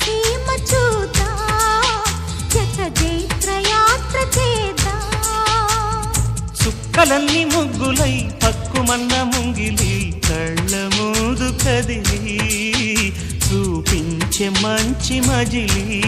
సీమ చూతా జత జైత్రయాత్ర చుక్కలన్నీ ముగ్గులై పక్కుమన్న ముంగిలి కళ్ళ మూదు కదిలి చూపించే మంచి మజిలీ.